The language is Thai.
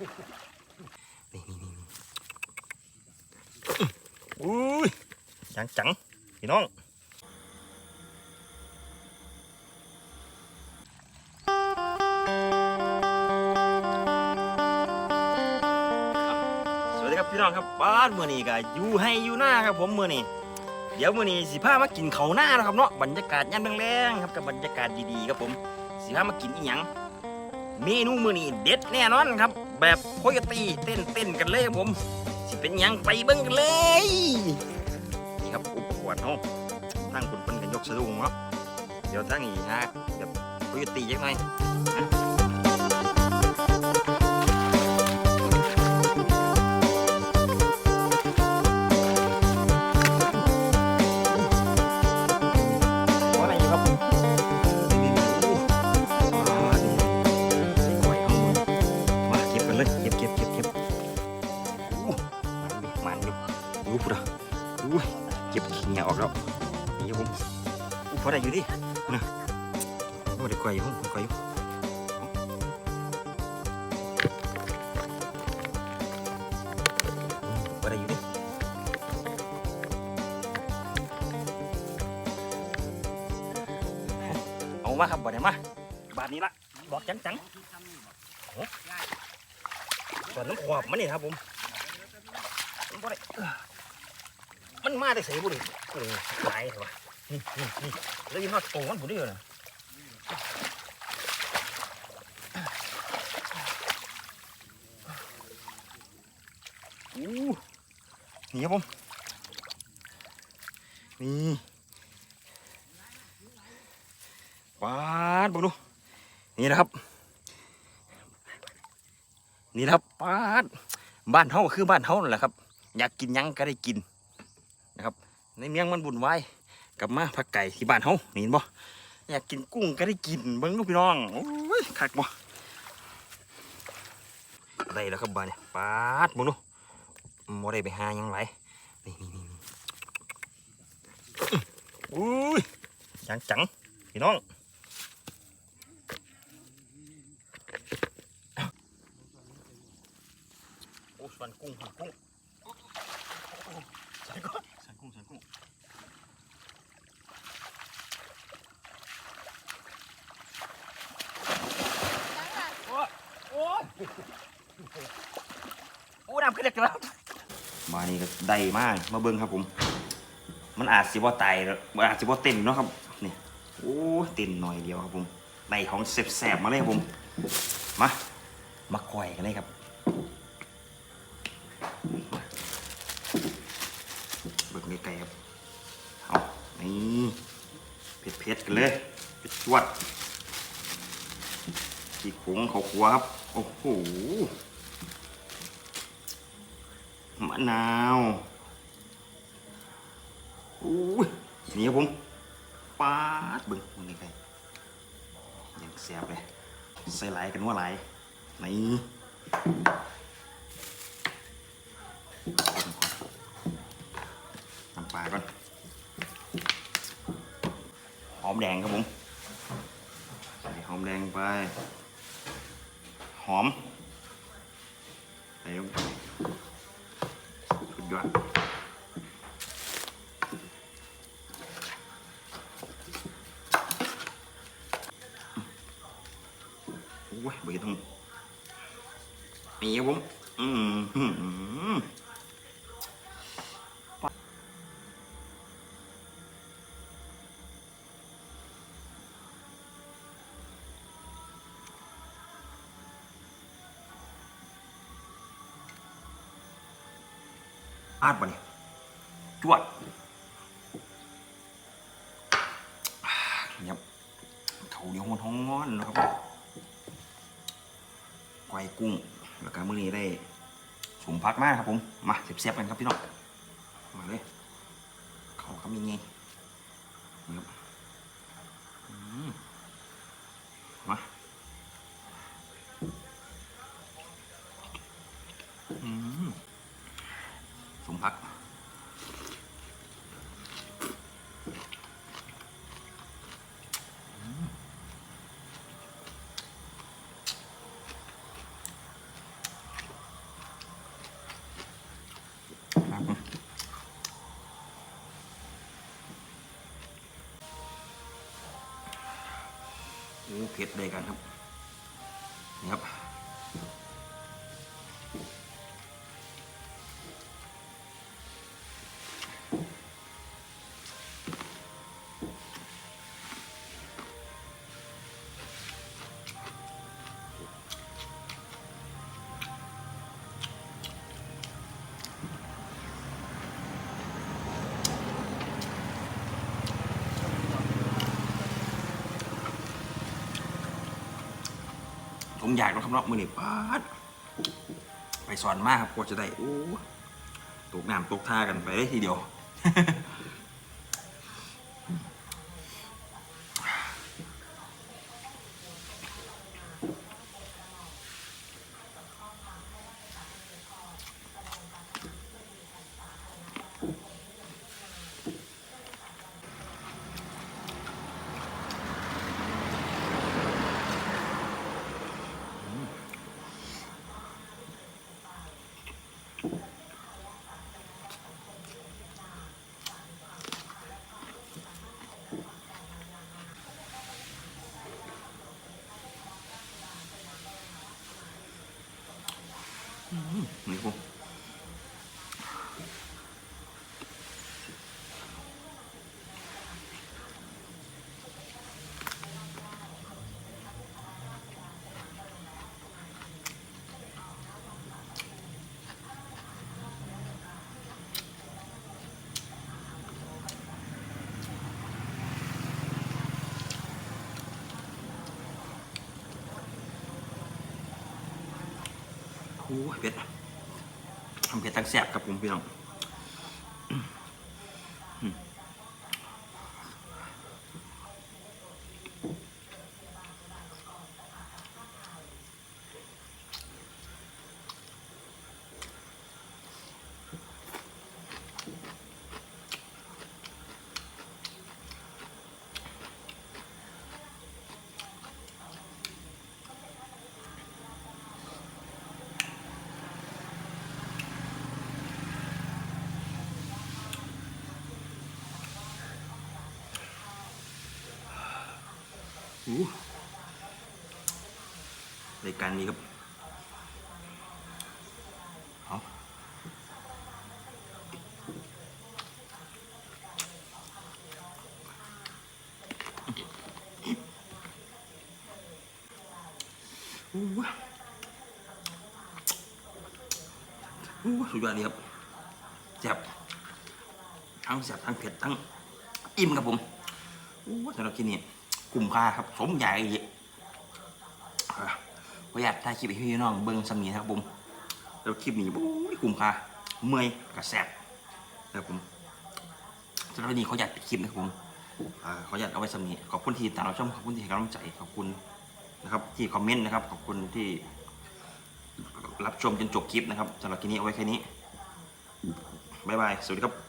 นี่นี่นี่อุ้ยจังจังพี่น้องสวัสดีครับพี่น้องครับบ้านมื่อนี้ก็อยู่ให้อยู่หน้าครับผมมื่อนี้เดี๋ยวมื่อนี้สิพามากินเขาหน้านะครับเนาะบรรยากาศยามแรงๆครับกับบรรยากาศดีๆครับผมสิพามากินอีหยังเมนูมื่อนี้เด็ดแน่นอนครับ แบบโคโยตีเต้นเต้นกันเลยครับผมสิเป็นยังไปเบิ้งกันเลย นี่ครับอุปกรณ์เนาะทั้งคุณเพิ่นกันยกสะดุ้งเนาะเดี๋ยวทั้งนี้ฮะแบบโคโยตีจักหน่ มันอยู่ดูพุดอะดูเก็บขี้เหนียออกแล้วนี่ผมอู้พอได้อยู่ดินะโอ้ด้กล้วยอยู่ผมกล้วยอยู่อืมพอได้อยู่ดิเอามาครับบ่ได้มาบาทนี้ละบอกจังจังโอ้ส่วนน้ำขวบมันนี่ครับผม บ่ได้มันมาได้ใส่บุหรี่โอ้ตายเหรอวะนี่นี่นี่แล้วยินว่าโตมันบุรี่เหรออู้นี่ครับผม นี่ปาดบุดู นี่นะครับ นี่นะครับปาดบ้านเฮาก็คือบ้านเฮานั่นแหละครับ อยากกินยังก็ได้กินนะครับ ในเมียงมันบุญไว้กลับมาผักไก่ที่บ้านเฮาเห็นบ่อยากกินกุ้งก็ได้กินเบิ่งลูกพี่น้องโอ้ยคักบ่ได้แล้วครับบ้านเนี่ยปาดบุดูบ่ได้ไปหายังไรนี่นี่นี่อุ้ยจังจังพี่น้องโอ้สันกุ้งสันกุ้งสันกุ้งสันกุ้งสันกุ้งโอ้โอ้ โอ้น้ำขึ้นเด็กมานี่ก็ได้มากมาเบิ้งครับผม มันอาจสิบ่ตายแล้วมันอาจสิบ่เต็มเนาะครับนี่โอ้เต็มหน่อยเดียวครับผมในของแสบๆมาเลยครับผมมามาก่อยกันเลยครับเบิกไกลๆครับเอานี่เผ็ดๆกันเลยเผ็ดจวดขี้โขงเขาขัวครับ โอ้โห มะนาวอู้ยนี่ครับผมปาดบึงมึงไกลๆยังแซ่บเลยใส่ไหลกันว่าไหลายนี่น้ำปลาก่อนหอมแดงครับผมใส่หอมแดงไป หอมใส่ลงไป สุดยอดโอ้ยเบย องนี่ครับมาดปะเนี่ยจวดเนี่ยครับเขาเดียวหอนท้อนนะครับไกวกุ้ง แล้วก็มื้อนี้ได้สมพักมากครับผม มาเสียบๆกันครับพี่น้อง มาเลย เขาคำยังไงนี่ครับมา เผ็ดเลยกันครับนี่ครับ ผมอยากนะครับเนาะมือนี่ปาดไปสอนมากครับกว่าจะได้โอ้ตกน้ำตกท่ากันไปได้ทีเดียว นี่ครับโอ้ยเผ็ดอะ ทำเผ็ดตั้งแสบกับผมพี่น้อง รายการนี้ครับเอาอู้อู้สุดยอดดีครับแซ่บทั้งแซ่บทั้งเผ็ดทั้งอิ่มครับผมอู้สำหรับที่นี่ คุ้มค่าครับ สมใหญ่เยอะขออยากถ่ายคลิปให้พี่น้องเบิ้งสำนีนะครับผมแล้วคลิปนี้โอ้ยคุ้มค่าเมื่อยกับแซบนะครับผมสำหรับวันนี้เขาอยากปิดคลิปนะครับผมเขาอยากเอาไว้สำนีขอบคุณที่ตามเราชมขอบคุณที่ให้กำลังใจขอบคุณนะครับ ที่คอมเมนต์นะครับ ขอบคุณที่รับชมจนจบคลิปนะครับสำหรับคลิปนี้เอาไว้แค่นี้บ๊ายบาย สวัสดีครับ